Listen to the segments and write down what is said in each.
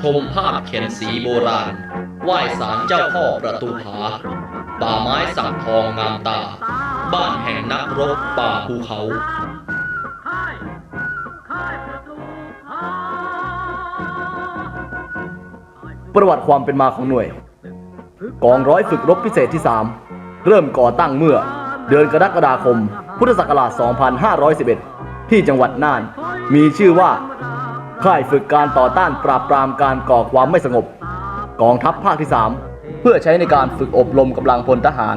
ชมภาพเขียนสีโบราณไหว้ศาลเจ้าพ่อประตูผาป่าไม้สักทองงามตา บ้านแห่งนักรบป่าภูเขาประวัติความเป็นมาของหน่วย กองร้อยฝึกรบพิเศษที่ 3 เริ่มก่อตั้งเมื่อ เดือนกรกฎาคม พุทธศักราช 2511 ที่จังหวัดน่าน มีชื่อว่า ค่ายฝึกการต่อต้านปราบปรามการก่อความไม่สงบ กองทัพภาคที่ 3 เพื่อใช้ในการฝึกอบรมกำลังพลทหาร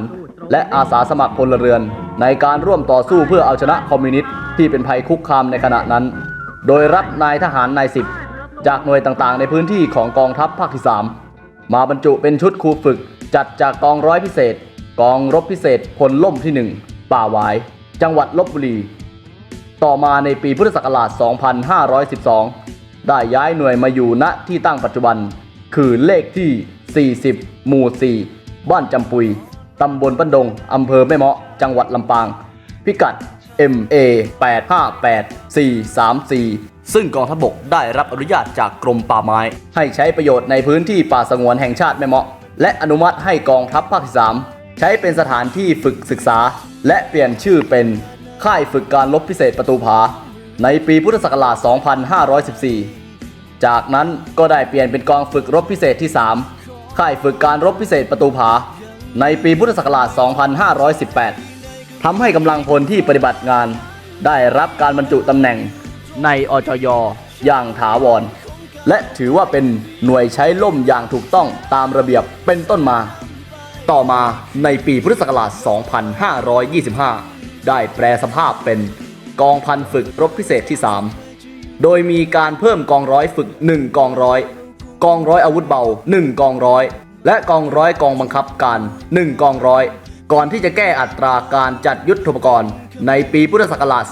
และอาสาสมัครพลเรือน ในการร่วมต่อสู้เพื่อเอาชนะคอมมิวนิสต์ที่เป็นภัยคุกคามในขณะนั้น โดยรับนายทหารนายสิบจากหน่วยต่างๆ ในพื้นที่ของกองทัพภาคที่ 3 มาบรรจุเป็นชุดครูฝึกจัดจากกองร้อยพิเศษ กองรบพิเศษพลล่มที่ 1 ป่าหวาย จังหวัดลบบุรี ต่อมาในปีพุทธศักราช 2512 ได้ย้ายหน่วยมาอยู่ณที่ตั้งปัจจุบัน คือเลขที่ 40 หมู่ 4 บ้านจำปุย ตำบลปันดง อำเภอแม่เมาะ จังหวัดลำปาง พิกัด MA 858 434 ซึ่งกองทัพบกได้รับอนุญาตจากกรมป่าไม้ ให้ใช้ประโยชน์ในพื้นที่ป่าสงวนแห่งชาติแม่เมาะ และอนุมัติให้กองทัพภาคที่3ใช้เป็นสถานที่ฝึกศึกษา และเปลี่ยนชื่อเป็นค่ายฝึกการลบพิเศษประตูผา ในปีพุทธศักราช 2514 จากนั้นก็ได้เปลี่ยนเป็นกองฝึกรบพิเศษที่ 3 ค่ายฝึกการรบพิเศษประตูผา ในปีพุทธศักราช 2518 ทำให้กำลังพลที่ปฏิบัติงาน ได้รับการบรรจุตำแหน่งในอจยอย่างถาวร และถือว่าเป็นหน่วยใช้ล่มอย่างถูกต้องตามระเบียบเป็นต้นมา ต่อมาในปีพุทธศักราช 2525 ได้แปลสภาพเป็น กองพันฝึกรบพิเศษที่ 3 โดยมีการเพิ่มกองร้อยฝึก 1 กองร้อย กองร้อยอาวุธเบา 1 กองร้อย และกองร้อยกองบังคับการ 1 กองร้อย ก่อนที่จะแก้อัตราการจัดยุทธปกรณ์ ในปีพุทธศักราช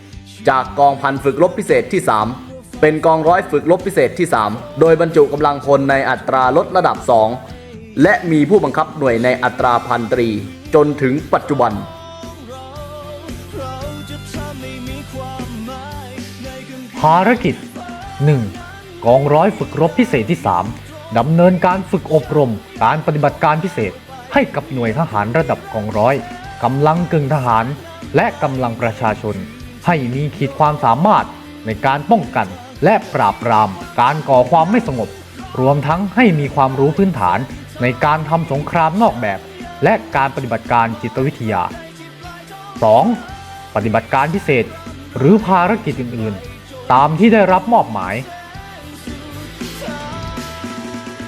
2531 จากกองพันฝึกรบพิเศษที่ 3 เป็นกองร้อยฝึกรบพิเศษที่ 3 โดยบรรจุกำลังพลในอัตราลดระดับ 2 และมีผู้บังคับหน่วยในอัตราพันตรี จนถึงปัจจุบัน ภารกิจ 1. กองร้อยฝึกรบพิเศษที่ 3 ดำเนินการฝึกอบรมการปฏิบัติการพิเศษ ให้กับหน่วยทหารระดับกองร้อยกำลังกึ่งทหาร และกำลังประชาชน ให้มีขีดความสามารถในการป้องกัน และปราบปราม การก่อความไม่สงบ รวมทั้งให้มีความรู้พื้นฐาน ในการทำสงครามนอกแบบ และการปฏิบัติการจิตวิทยา 2. ปฏิบัติการพิเศษ หรือภารกิจอื่น ๆ ตามที่ได้รับมอบหมาย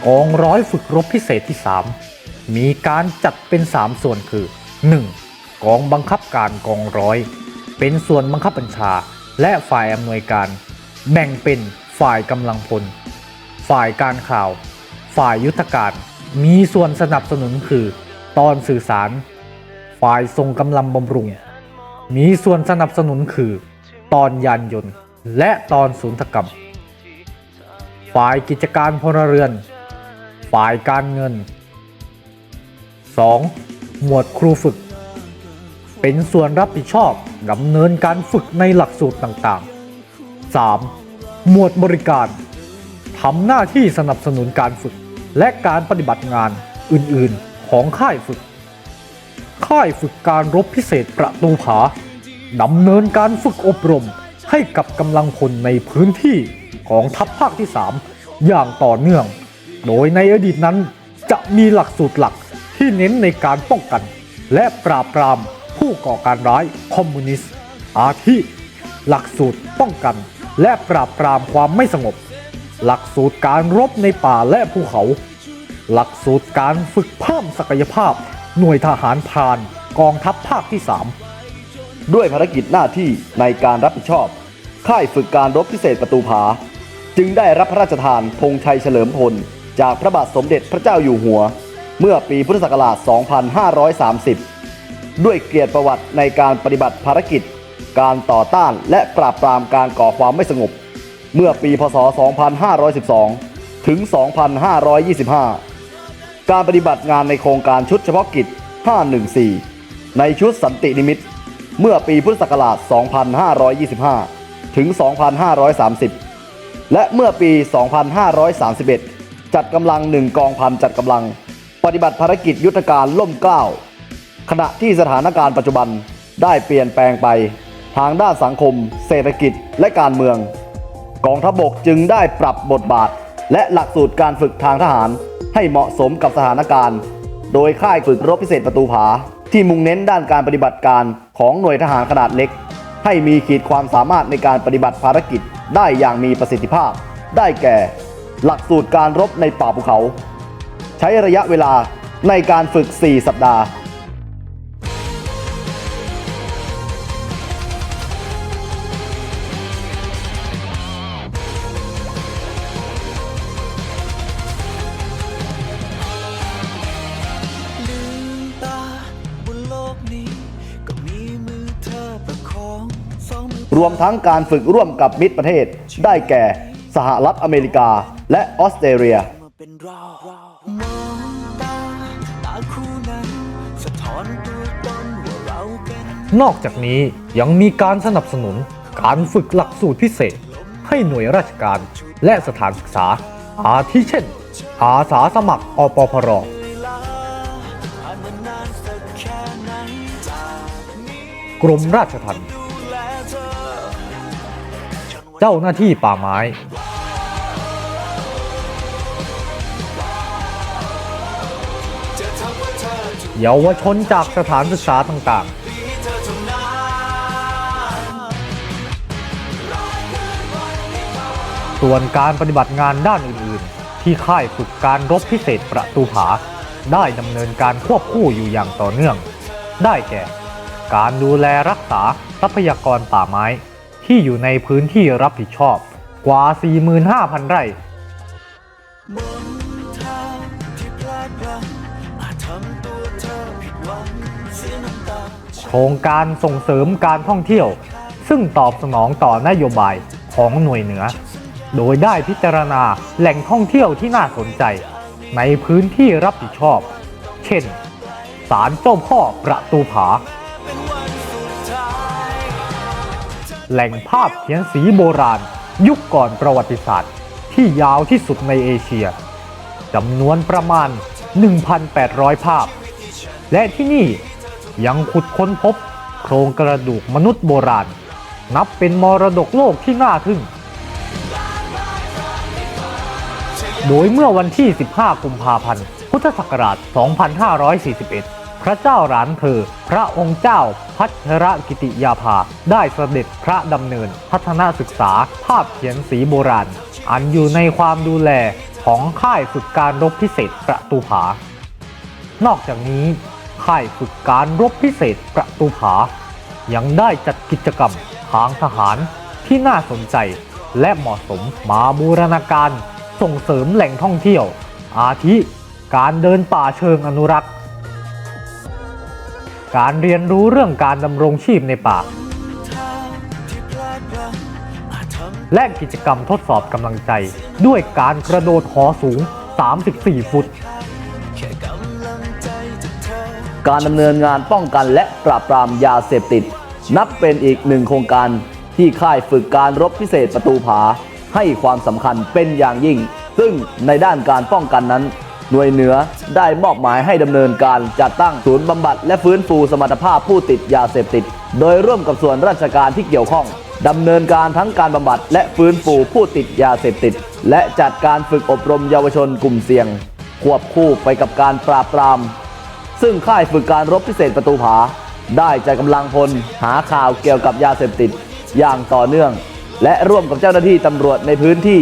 กองร้อยฝึกรบพิเศษที่ 3 มีการจัดเป็น 3 ส่วนคือ 1. กองบังคับการกองร้อย เป็นส่วนบังคับบัญชา และฝ่ายอำนวยการ แบ่งเป็นฝ่ายกำลังพล ฝ่ายการข่าว ฝ่ายยุทธการ มีส่วนสนับสนุนคือ ตอนสื่อสาร ฝ่ายทรงกำลังบำรุง มีส่วนสนับสนุนคือ ตอนยานยนต์ และตอนศูนย์กรรม ฝ่ายกิจการพลเรือน ฝ่ายการเงิน 2. หมวดครูฝึก เป็นส่วนรับผิดชอบดำเนินการฝึกในหลักสูตรต่างๆ 3. หมวดบริการทำหน้าที่สนับสนุนการฝึก และการปฏิบัติงานอื่นๆของค่ายฝึก ค่ายฝึกการรบพิเศษประตูผาดำเนินการฝึกอบรม ให้กับกำลังพลในพื้นที่ของทัพภาคที่ 3 อย่างต่อเนื่อง โดยในอดีตนั้นจะมีหลักสูตรหลักที่เน้นในการป้องกัน และปราบปรามผู้ก่อการร้ายคอมมิวนิสต์ อาทิ หลักสูตรป้องกัน และปราบปรามความไม่สงบ หลักสูตรการรบในป่าและภูเขา หลักสูตรการฝึกเพิ่มศักยภาพ หน่วยทหารพรานกองทัพภาคที่ 3 ด้วยภารกิจหน้าที่ในการรับผิดชอบ ค่ายฝึกการรบพิเศษประตูผา จึงได้รับพระราชทานธงชัยเฉลิมพล จากพระบาทสมเด็จพระเจ้าอยู่หัว เมื่อปีพุทธศักราช 2530 ด้วยเกียรติประวัติในการปฏิบัติภารกิจ การต่อต้านและปราบปรามการก่อความไม่สงบ เมื่อปีพศ 2512 ถึง 2525 การปฏิบัติงานในโครงการชุดเฉพาะกิจ 514 ในชุดสันตินิมิตร เมื่อปีพุทธศักราช 2525 ถึง 2530 และเมื่อปี 2531 จัดกำลังหนึ่งกองพันจัดกำลัง ปฏิบัติภารกิจยุทธการล่มเกล้า ขณะที่สถานการณ์ปัจจุบันได้เปลี่ยนแปลงไป ทางด้านสังคม เศรษฐกิจและการเมือง กองทัพบกจึงได้ปรับบทบาท และหลักสูตรการฝึกทางทหารให้เหมาะสมกับสถานการณ์ โดยค่ายฝึกรบพิเศษประตูผา ที่มุ่งเน้นด้านการปฏิบัติการของหน่วยทหารขนาดเล็ก ให้มีขีดความสามารถในการปฏิบัติภารกิจได้อย่างมีประสิทธิภาพ ได้แก่ หลักสูตรการรบในป่าภูเขา ใช้ระยะเวลาในการฝึก 4 สัปดาห์ รวมทั้งการฝึกร่วมกับมิตรประเทศ ได้แก่ สหรัฐอเมริกา และออสเตรเลียนอกจากนี้ยังมีการสนับสนุนการฝึกหลักสูตรพิเศษ ให้หน่วยราชการและสถานศึกษา อาทิเช่น อาสาสมัครอปพรเวลกรมราชทัณฑ์ดูแลเธอ จ้าหน้าที่ป่าไม้เยาวชนจากสถานศึกษาต่างๆ ส่วนการปฏิบัติงานด้านอื่นๆ ที่ค่ายฝึกการรบพิเศษประตูผา ได้ดำเนินการควบคู่อยู่อย่างต่อเนื่อง ได้แก่ การดูแลรักษาทรัพยากรป่าไม้ ที่อยู่ในพื้นที่รับผิดชอบกว่า 45,000 ไร่โครงการส่งเสริมการท่องเที่ยว ซึ่งตอบสนองต่อนโยบายของหน่วยเหนือ โดยได้พิจารณาแหล่งท่องเที่ยวที่น่าสนใจ ในพื้นที่รับผิดชอบ เช่น ศาลเจ้าพ่อประตูผา แหล่งภาพเขียนสีโบราณ ยุคก่อนประวัติศาสตร์ ที่ยาวที่สุดในเอเชียจำนวนประมาณ 1,800 ภาพ และที่นี่ยังขุดค้นพบ โครงกระดูกมนุษย์โบราณ นับเป็นมรดกโลกที่น่าทึ่ง โดยเมื่อวันที่ 15 กุมภาพันธ์ พุทธศักราช 2541 พระเจ้าหลานเธอ พระองค์เจ้าพัชรกิติยาภา ได้เสด็จพระดำเนิน พัฒนาศึกษาภาพเขียนสีโบราณ อันอยู่ในความดูแลของค่ายฝึกการรบพิเศษประตูผา นอกจากนี้ ค่ายฝึกการรบพิเศษประตูผา ยังได้จัดกิจกรรมทางทหารที่น่าสนใจและเหมาะสมมาบูรณาการส่งเสริมแหล่งท่องเที่ยว อาทิ การเดินป่าเชิงอนุรักษ์ การเรียนรู้เรื่องการดำรงชีพในป่า และกิจกรรมทดสอบกำลังใจ ด้วยการกระโดดหอสูง 34 ฟุต การดำเนินงานป้องกันและปราบปรามยาเสพติด นับเป็นอีกหนึ่งโครงการที่ค่ายฝึกการรบพิเศษประตูผา ให้ความสำคัญเป็นอย่างยิ่ง ซึ่งในด้านการป้องกันนั้น หน่วยเหนือได้มอบหมายให้ดำเนินการจัดตั้งศูนย์บำบัดและฟื้นฟูสมรรถภาพผู้ติดยาเสพติด โดยร่วมกับส่วนราชการที่เกี่ยวข้องดำเนินการทั้งการบำบัดและฟื้นฟูผู้ติดยาเสพติด และจัดการฝึกอบรมเยาวชนกลุ่มเสี่ยง ควบคู่ไปกับการปราบปราม ซึ่งค่ายฝึกการรบพิเศษประตูผา ได้จัดกำลังพลหาข่าวเกี่ยวกับยาเสพติด อย่างต่อเนื่อง และร่วมกับเจ้าหน้าที่ตำรวจในพื้นที่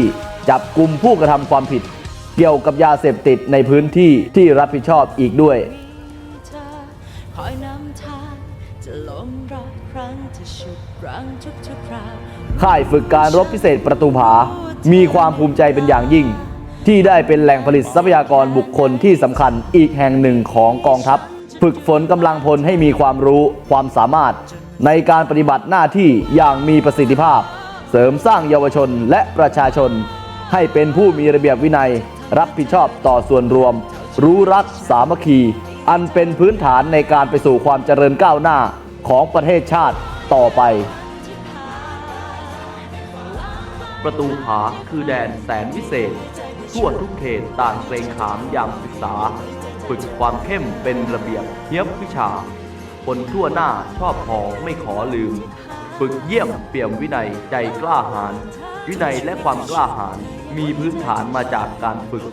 จับกลุ่มผู้กระทำความผิด เกี่ยวกับยาเสพติดในพื้นที่ที่รับผิดชอบอีกด้วยเธอคอยนำทางจะลงรักครั้งจะฉุดรั้งทุกๆคราวค่ายฝึกการรบพิเศษประตูผา มีความภูมิใจเป็นอย่างยิ่ง ที่ได้เป็นแหล่งผลิตทรัพยากรบุคคลที่สำคัญอีกแห่งหนึ่งของกองทัพ ฝึกฝนกำลังพลให้มีความรู้ความสามารถ ในการปฏิบัติหน้าที่อย่างมีประสิทธิภาพ เสริมสร้างเยาวชนและประชาชน ให้เป็นผู้มีระเบียบวินัย รับผิดชอบต่อส่วนรวม รู้รักสามัคคี อันเป็นพื้นฐานในการไปสู่ความเจริญก้าวหน้าของประเทศชาติต่อไป ประตูผาคือแดนแสนวิเศษ ทั่วทุกเขตต่างเกรงขามยามศึกษา ฝึกความเข้มเป็นระเบียบเทียบวิชา คนทั่วหน้าชอบพอไม่ขอลืม ฝึกเยี่ยมเปี่ยมวินัยใจกล้าหาญวินัยและความกล้าหาญ มีพื้นฐานมาจากการฝึก